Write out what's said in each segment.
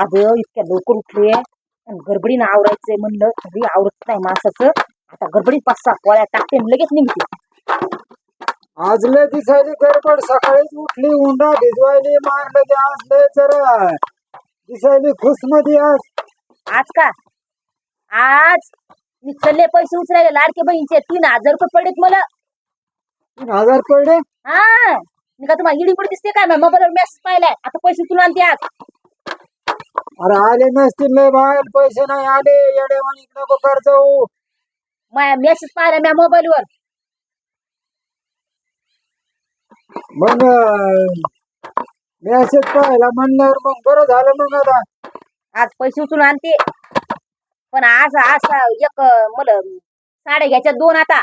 अगं इतक्या लवकर उठले आणि गडबडीनं आवरायचंय म्हणलं तरी आवरत नाही मासाचं आता गडबडीत पाच सहा पोळ्या टाकते आणि लगेच निघते. आज लय दिसायली गडबड. सकाळीच उठली उंडा भिजवायली मारलं की आज लय जरा दिसायली खुशमध्ये आज. आज का? आज? मी चल्ले पैसे उचलायले लाडके बहिणीचे तीन हजार रुपये पडलेत मला. तीन हजार पडले? हा. मी का तुम्हाला इडी दिसते काय मोबाईलवर मेसेज पाहिलाय. आता पैसे उचलून आणते आज. अरे आले नसतील लय बाहेर पैसे नाही आले येडे म्हणे नको कर्ज होऊ मेसेज पाहिला माझ्या मोबाईलवर मग मेसेज पाहिला म्हणल्यावर मग बरं झालं मग आता. आज पैसे उचलून आणते. पण आज आज एक मला साड्या घ्यायच्या दोन आता.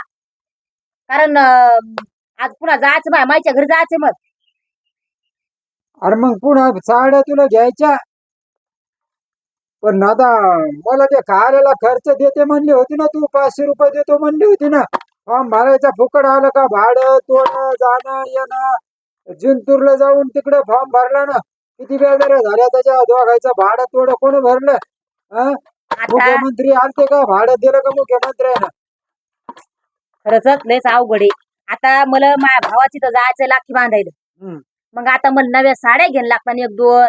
कारण अं, आज पुन्हा जायचं माझ्या घरी जायचं मग. अरे मग पुन्हा साड्या तुला घ्यायच्या? पण आता मला ते खायला खर्च देते म्हणली होती ना तू पाचशे रुपये देतो म्हणली होती ना. फॉर्म भरायचा फुकट आलं का भाडं तोडणं जाणं येणं. जिंतूरला जाऊन तिकडे फॉर्म भरला ना किती वेळ झाल्या त्याच्या दोघायचं भाडं तोडं कोणी भरलं? मुख्यमंत्री आलते का? भाडं दिलं का मुख्यमंत्र्यानं? खरंच लयच अवघड आहे. आता मला माझ्या भावाची तर जायचं लाखी बांधायला. मग आता मला नव्या साड्या घ्यायला लागतात एक दोन.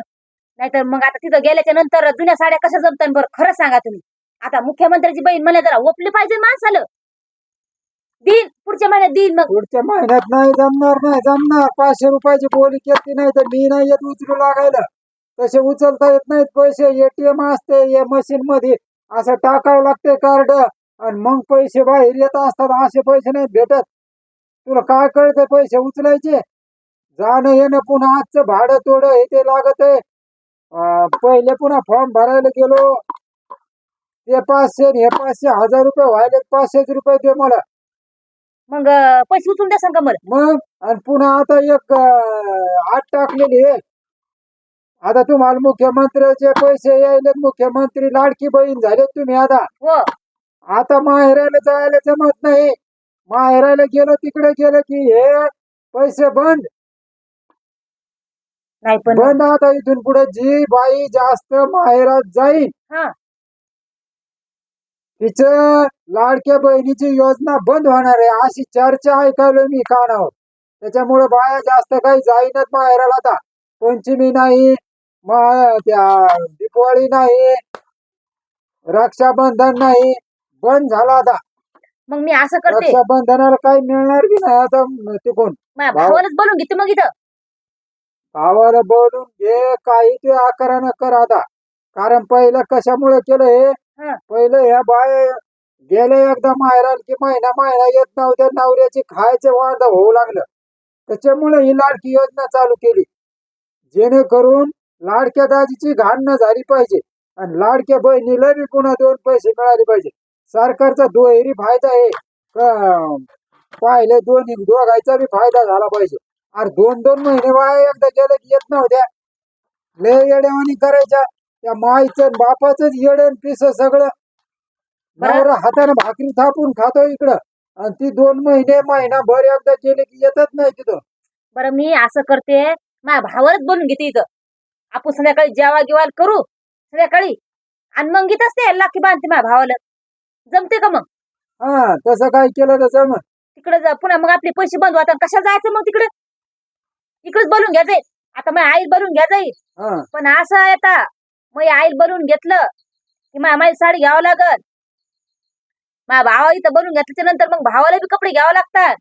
नाहीतर मग आता तिथं गेल्याच्यानंतर जुन्या साड्या कशा जमतात बरं खरं सांगा तुम्ही. आता मुख्यमंत्र्याची बहीण मला जरा ओपली पाहिजे माणसाला. दिन पुढच्या महिन्यात दिन मग. पुढच्या महिन्यात नाही जमणार नाही जमणार. पाचशे रुपयाची बोली केली नाही तर मी नाही येत उचलू लागायला. तसे उचलता येत नाहीत पैसे. एटीएम असते या मशीन मध्ये असं टाकावं लागते कार्ड. आणि मग पैसे बाहेर येत असतात असे पैसे नाही भेटत. तुला काय कळते पैसे उचलायचे? जाणं येणं पुन्हा आजचं भाडं तोडं हे ते लागत आहे. पहिले पुन्हा फॉर्म भरायला गेलो. ते पाचशे हे पाचशे हजार रुपये व्हायले पाचशेच रुपये दे मला. मग पैसे उचलून द्या सांगा मला? मग आणि पुन्हा आता एक आठ टाकलेली आहे. आता तुम्हाला मुख्यमंत्र्याचे पैसे यायले मुख्यमंत्री लाडकी बहीण झाले तुम्ही आता. हो. आता माहेराला जायला जमत नाही. माहेराला गेलो तिकडे गेलं की हे पैसे बंद. पण आता इथून पुढे जी बाई जास्त माहेरात जाईल हा. तिचं लाडक्या बहिणीची योजना बंद होणार आहे अशी चर्चा ऐकायलो मी कानावर. त्याच्यामुळे बाया जास्त काही जाईनच माहेराला आता. पंचमी नाही त्या दिवाळी नाही रक्षाबंधन नाही बंद झाला आता. मग मी असं करते. रक्षाबंधनाला काही मिळणार बी नाही आता तिकून. माझ्या भाव- भावालाच बोलून घेते मग इथं. भावाला बोलून घे काही ते आकारानं कर आता. कारण पहिलं कशामुळे केलं हे. पहिलं ह्या बाय गेले एकदा माहेराला की महिना महिना येत नव्हत्या नवऱ्याची खायचं वांद होऊ लागलं. त्याच्यामुळे ही लाडकी योजना चालू केली. जेणेकरून लाडक्या दाजीची घाण न झाली पाहिजे आणि लाडक्या बहिणीला बी पुन्हा दोन पैसे मिळाले पाहिजे. सरकारचा दुहेरी फायदा आहे. पाहिले दोन्ही दोघायचा बी फायदा झाला पाहिजे. अरे दोन दोन महिने वाया एकदा गेलं की येत नव्हत्या. लय येड्यावानी करायच्या. त्या माईचं आणि बापाचंच येडन पिस सगळं. नवरा हाताने भाकरी थापून खातो इकडं. आणि ती दोन महिने महिना भर एकदा गेले की येतच नाही तिथं. बरं मी असं करते. माझ्या भावालाच बोलून घेते इथं. आपण संध्याकाळी जेवा गिवाल करू. संध्याकाळी आणि मग घेत असते लाखी बांधते माझ्या भावाला. जमते का मग? हा तसं काय केलं तर जमत तिकडे जा पुन्हा मग आपले पैसे बंद होतात. कशा जायचं मग तिकडे? इकडेच बोलून घ्या जाईल. आता माझ्या आईल बोलून घ्या जाईल. हा. पण असं आहे आता मग आईल बोलून घेतलं की माझ्या माझी साडी घ्यावं लागल. माझ्या भावा इथं बोलून घेतल्याच्या नंतर मग भावाला बी कपडे घ्यावं लागतात.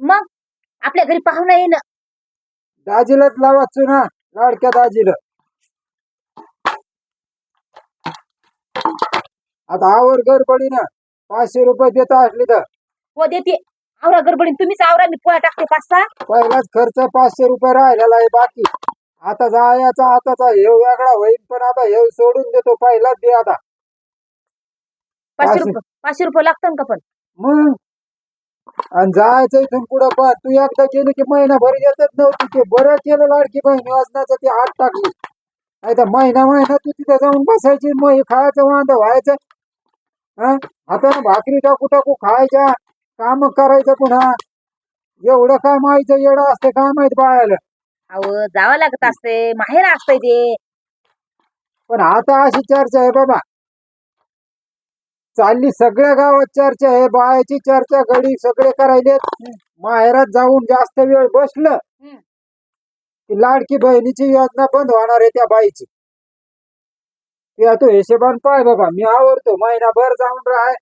मग आपल्या घरी पाहुणा येईन. दाजीलाच लावा चुना लाडक्या दाजीला. आता आवर गडबडीनं पाचशे रुपये देत असली तर. हो देते. आवरा गडबडीन तुम्हीच आवरा मी पोळ्या टाकते पाच सहा. पहिलाच खर्च पाचशे रुपये राहिलेला आहे बाकी. आता जायचा आताचा हे वेगळा होईल पण आता हे सोडून देतो पहिलाच दे आता. पाचशे पाचशे. रुपये पाचशे रुपये लागतात का पण? मग? आणि जायचं इथून पुढं पण. तू एकदा गेली की महिनाभर येतच नव्हती ते. बरं केलं लाडकी बहीण योजनाचं ते आठ टाकली. नाही तर महिना महिना तू तिथं जाऊन बसायची मग हे खायचं वांद व्हायचं. हा? हाताने भाकरी टाकू टाकू खायच्या. काम करायचं पुन्हा. एवढं काय माहिती येडं असते काय माहीत बाळाला. अहो जावं लागत असते. माहेर असतंय ते. पण आता अशी चर्चा आहे बाबा. चालली सगळ्या गावात चर्चा आहे. बायाची चर्चा घडी सगळे करायले माहेरात जाऊन जास्त वेळ बसलं. की लाडकी बहिणीची योजना बंद होणार आहे त्या बाईची. तो हिशेबान पाय बाबा मी आवडतो महिनाभर जाऊन राहाय.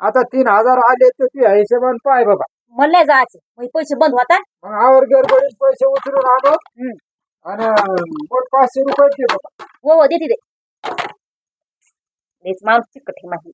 आता तीन हजार आले तर तू हिशेबान पाय बाबा. मला जायचं. मग हे पैसे बंद होतात मग आवर गडबडीत पैसे उचलून आलो हम्म. आणि पाचशे रुपये दे बाबा. हो हो देते दे लयच माणूस चिकट आहे माझी